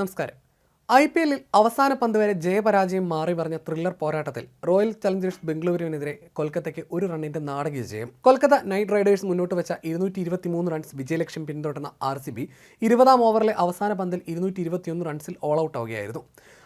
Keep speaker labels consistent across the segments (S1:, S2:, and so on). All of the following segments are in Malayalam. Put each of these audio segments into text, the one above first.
S1: നമസ്കാരം. ഐ പി എല്ലിൽ അവസാന പന്ത് വരെ ജയപരാജയം മാറി പറഞ്ഞ ത്രില്ലർ പോരാട്ടത്തിൽ റോയൽ ചലഞ്ചേഴ്സ് ബംഗളൂരുവിനെതിരെ കൊൽക്കത്തയ്ക്ക് ഒരു റണ്ണിന്റെ നാടകീയ ജയം. കൊൽക്കത്ത നൈറ്റ് റൈഡേഴ്സ് മുന്നോട്ട് വെച്ച ഇരുന്നൂറ്റി ഇരുപത്തിമൂന്ന് റൺസ് വിജയലക്ഷ്യം പിന്തുടർന്ന ആർ സി ബി ഇരുപതാം ഓവറിലെ അവസാന പന്തിൽ ഇരുന്നൂറ്റി ഇരുപത്തിയൊന്ന് റൺസിൽ ഓൾ ഔട്ട് ആവുകയായിരുന്നു.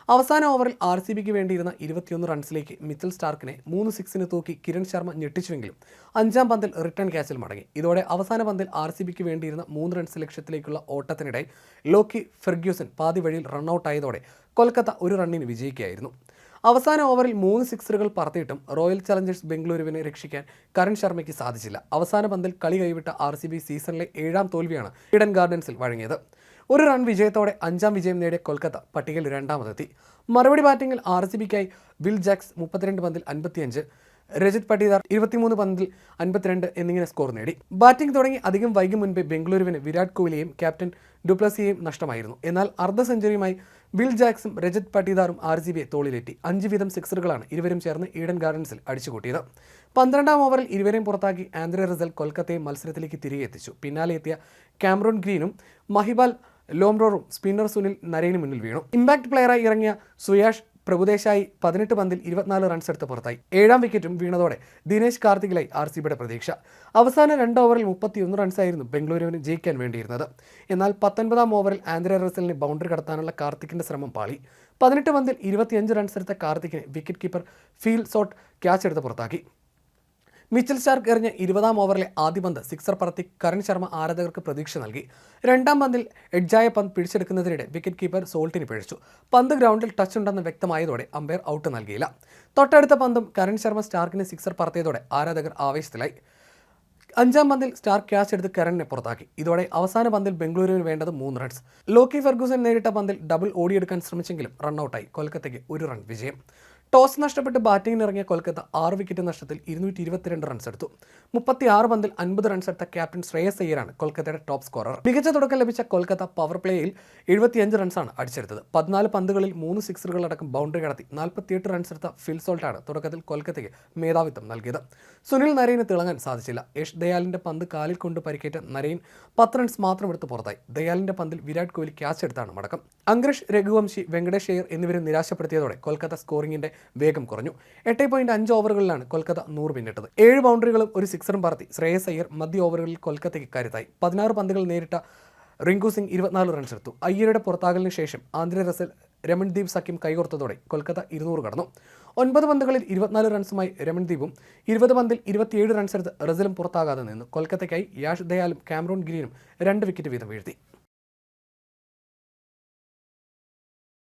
S1: അവസാന ഓവറിൽ ആർ സി ബിക്ക് വേണ്ടിയിരുന്ന ഇരുപത്തിയൊന്ന് റൺസിലേക്ക് മിച്ചൽ സ്റ്റാർക്കിനെ മൂന്ന് സിക്സിന് തൂക്കി കിരൺ ശർമ്മ ഞെട്ടിച്ചുവെങ്കിലും അഞ്ചാം പന്തിൽ റിട്ടേൺ ക്യാച്ചിൽ മടങ്ങി. ഇതോടെ അവസാന പന്തിൽ ആർ സി ബിക്ക് വേണ്ടിയിരുന്ന മൂന്ന് റൺസ് ലക്ഷ്യത്തിലേക്കുള്ള ഓട്ടത്തിനിടെ ലോക്കി ഫെർഗ്യൂസൺ പാതി വഴിയിൽ റണ്ണൌട്ട് ആയതോടെ കൊൽക്കത്ത ഒരു റണ്ണിന് വിജയിക്കുകയായിരുന്നു. അവസാന ഓവറിൽ മൂന്ന് സിക്സറുകൾ പറത്തിയിട്ടും റോയൽ ചലഞ്ചേഴ്സ് ബംഗളൂരുവിനെ രക്ഷിക്കാൻ കരൺ ശർമ്മയ്ക്ക് സാധിച്ചില്ല. അവസാന പന്തിൽ കളി കൈവിട്ട ആർ സി ബി സീസണിലെ ഏഴാം തോൽവിയാണ് ഇടൻ ഗാർഡൻസിൽ വഴങ്ങിയത്. ഒരു റൺ വിജയത്തോടെ അഞ്ചാം വിജയം നേടിയ കൊൽക്കത്ത പട്ടികയിൽ രണ്ടാമതെത്തി. മറുപടി ബാറ്റിംഗിൽ ആർ സി ബിക്കായി വിൽ ജാക്സ് മുപ്പത്തിരണ്ട് പന്തിൽ അൻപത്തിയഞ്ച് രജിത് പട്ടീദാർ ഇരുപത്തിമൂന്ന് പന്തിൽ അൻപത്തിരണ്ട് എന്നിങ്ങനെ സ്കോർ നേടി. ബാറ്റിംഗ് തുടങ്ങി അധികം വൈകും മുൻപേ ബംഗളൂരുവിന് വിരാട് കോഹ്ലിയെയും ക്യാപ്റ്റൻ ഡുപ്ലസിയെയും നഷ്ടമായിരുന്നു. എന്നാൽ അർദ്ധ സെഞ്ചുറിയുമായി വിൽ ജാക്സും രജത് പട്ടിദാറും ആർ സി ബിയെ തോളിലേറ്റി. അഞ്ച് വീതം സിക്സറുകളാണ് ഇരുവരും ചേർന്ന് ഈഡൻ ഗാർഡൻസിൽ അടിച്ചുകൂട്ടിയത്. പന്ത്രണ്ടാം ഓവറിൽ ഇരുവരെയും പുറത്താക്കി ആന്ദ്രെ റിസൽ കൊൽക്കത്തയെ മത്സരത്തിലേക്ക് തിരികെ എത്തിച്ചു. പിന്നാലെ എത്തിയ കാമറോൺ ഗ്രീനും മഹിബാൽ ലോംറോറും സ്പിന്നർ സുനിൽ നരേന് മുന്നിൽ വീണു. ഇമ്പാക്ട് പ്ലെയറായി ഇറങ്ങിയ സുയാഷ് പ്രഭുദേശായി പതിനെട്ട് പന്തിൽ ഇരുപത്തിനാല് റൺസ് എടുത്ത് പുറത്തായി. ഏഴാം വിക്കറ്റും വീണതോടെ ദിനേശ് കാർത്തികിലായി ആർ സി ബിയുടെ പ്രതീക്ഷ. അവസാന രണ്ട് ഓവറിൽ മുപ്പത്തിയൊന്ന് റൺസായിരുന്നു ബംഗളൂരുവിന് ജയിക്കാൻ വേണ്ടിയിരുന്നത്. എന്നാൽ പത്തൊൻപതാം ഓവറിൽ ആന്ധ്ര റസലിനെ ബൗണ്ടറി കടത്താനുള്ള കാർത്തിക്കിന്റെ ശ്രമം പാളി. പതിനെട്ട് പന്തിൽ ഇരുപത്തിയഞ്ച് റൺസ് എടുത്ത കാർത്തിക്കിനെ wicket keeper Phil Salt catch എടുത്ത് പുറത്താക്കി. മിച്ചൽ സ്റ്റാർക്ക് എറിഞ്ഞ ഇരുപതാം ഓവറിലെ ആദ്യ പന്ത് സിക്സർ പറത്തി കരൺ ശർമ്മ ആരാധകർക്ക് പ്രതീക്ഷ നൽകി. രണ്ടാം പന്തിൽ എഡ്ജായ പന്ത് പിടിച്ചെടുക്കുന്നതിനിടെ വിക്കറ്റ് കീപ്പർ സോൾട്ടിന് പിഴച്ചു. പന്ത് ഗ്രൗണ്ടിൽ ടച്ച് ഉണ്ടെന്ന് വ്യക്തമായതോടെ അമ്പയർ ഔട്ട് നൽകിയില്ല. തൊട്ടടുത്ത പന്തും കരൺ ശർമ്മ സ്റ്റാർക്കിന് സിക്സർ പറത്തിയതോടെ ആരാധകർ ആവേശത്തിലായി. അഞ്ചാം പന്തിൽ സ്റ്റാർ ക്യാച്ച് എടുത്ത് കരണിനെ പുറത്താക്കി. ഇതോടെ അവസാന പന്തിൽ ബംഗളൂരുവിന് വേണ്ടത് മൂന്ന് റൺസ് ലോക്കി ഫെർഗൂസൻ നേരിട്ട പന്തിൽ ഡബിൾ ഓടിയെടുക്കാൻ ശ്രമിച്ചെങ്കിലും റണ്ണൌട്ടായി കൊൽക്കത്തയ്ക്ക് ഒരു റൺ വിജയം. ടോസ് നഷ്ടപ്പെട്ട് ബാറ്റിംഗിന് ഇറങ്ങിയ കൊൽക്കത്ത ആറ് വിക്കറ്റ് നഷ്ടത്തിൽ ഇരുന്നൂറ്റി ഇരുപത്തിരണ്ട് റൺസ് എടുത്തു. മുപ്പത്തി ആറ് പന്തിൽ അൻപത് റൺസ് എടുത്ത ക്യാപ്റ്റൻ ശ്രേയസ് അയ്യരാണ് കൊൽക്കത്തയുടെ ടോപ്പ് സ്കോറർ മികച്ച തുടക്കം ലഭിച്ച കൊൽക്കത്ത പവർ പ്ലേയിൽ എഴുപത്തിയഞ്ച് റൺസാണ് അടിച്ചെടുത്തത്. പതിനാല് പന്തുകളിൽ മൂന്ന് സിക്സറുകൾ അടക്കം ബൗണ്ടറി കടത്തി. നാൽപ്പത്തിയെട്ട് റൺസ് എടുത്ത ഫിൽസോൾട്ടാണ് തുടക്കത്തിൽ കൊൽക്കത്തയ്ക്ക് മേധാവിത്വം നൽകിയത്. സുനിൽ നരേന് തിളങ്ങാൻ സാധിച്ചില്ല. യഷ് ദയാലിന്റെ പന്ത് കാലിൽ കൊണ്ട് പരിക്കേറ്റ നരേൻ പത്ത് റൺസ് മാത്രം എടുത്ത് പുറത്തായി. ദയാലിന്റെ പന്തിൽ വിരാട് കോഹ്ലി ക്യാച്ച് എടുത്താണ് മടക്കം. അങ്കരഷ് രഘുവംശി വെങ്കടേഷ് അയ്യർ എന്നിവരെ നിരാശപ്പെടുത്തിയതോടെ കൊൽക്കത്ത സ്കോറിംഗിന്റെ വേഗം കുറഞ്ഞു. എട്ട് പോയിന്റ് അഞ്ച് ഓവറുകളിലാണ് കൊൽക്കത്ത നൂറ് പിന്നിട്ടത്. ഏഴ് ബൗണ്ടറികളും ഒരു സിക്സറും പറത്തി. ശ്രേയസ് അയ്യർ മധ്യ ഓവറുകളിൽ കൊൽക്കത്തയ്ക്ക് കരുത്തായി പതിനാറ് പന്തുകൾ നേരിട്ട റിങ്കു സിംഗ് ഇരുപത്തിനാല് റൺസ് എടുത്തു. അയ്യരുടെ പുറത്താകലിന് ശേഷം ആന്ധ്ര റസൽ രമൺദീപ് സഖ്യം കൈകോർത്തതോടെ കൊൽക്കത്ത ഇരുന്നൂറ് കടന്നു. ഒൻപത് പന്തുകളിൽ ഇരുപത്തിനാല് റൺസുമായി രമൺദീപും ഇരുപത് പന്തിൽ ഇരുപത്തിയേഴ് റൺസ് എടുത്ത് റസലും പുറത്താകാതെ നിന്നു. കൊൽക്കത്തയ്ക്കായി യാഷ് ദയാലും കാമറൂൺ ഗ്രീനും രണ്ട് വിക്കറ്റ് വീതം വീഴ്ത്തി.